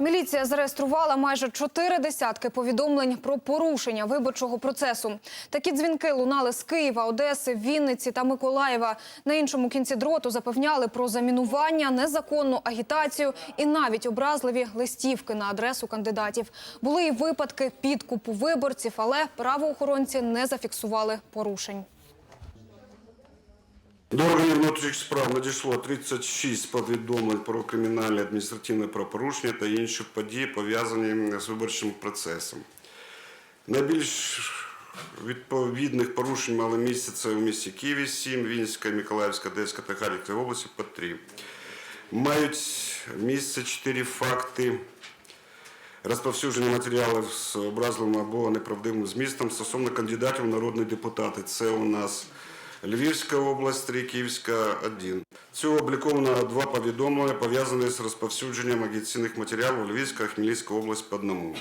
Міліція зареєструвала майже чотири десятки повідомлень про порушення виборчого процесу. Такі дзвінки лунали з Києва, Одеси, Вінниці та Миколаєва. На іншому кінці дроту запевняли про замінування, незаконну агітацію і навіть образливі листівки на адресу кандидатів. Були і випадки підкупу виборців, але правоохоронці не зафіксували порушень. До органів внутрішніх справ надійшло 36 повідомлень про кримінальне адміністративне правопорушення та інші події, пов'язані з виборчим процесом. Найбільш відповідних порушень мали місце це у місті Києві 7, Вінницька, Миколаївська, Одеська та Харківська області по 3. Мають місце 4 факти розповсюдження матеріалів з образливим або неправдивим змістом стосовно кандидатів в народні депутати. Це у нас Львівська область, 3, Київська 1. Цього обліковано два повідомлення, пов'язані з розповсюдженням агітаційних матеріалів Львівська Хмельницька область по одному.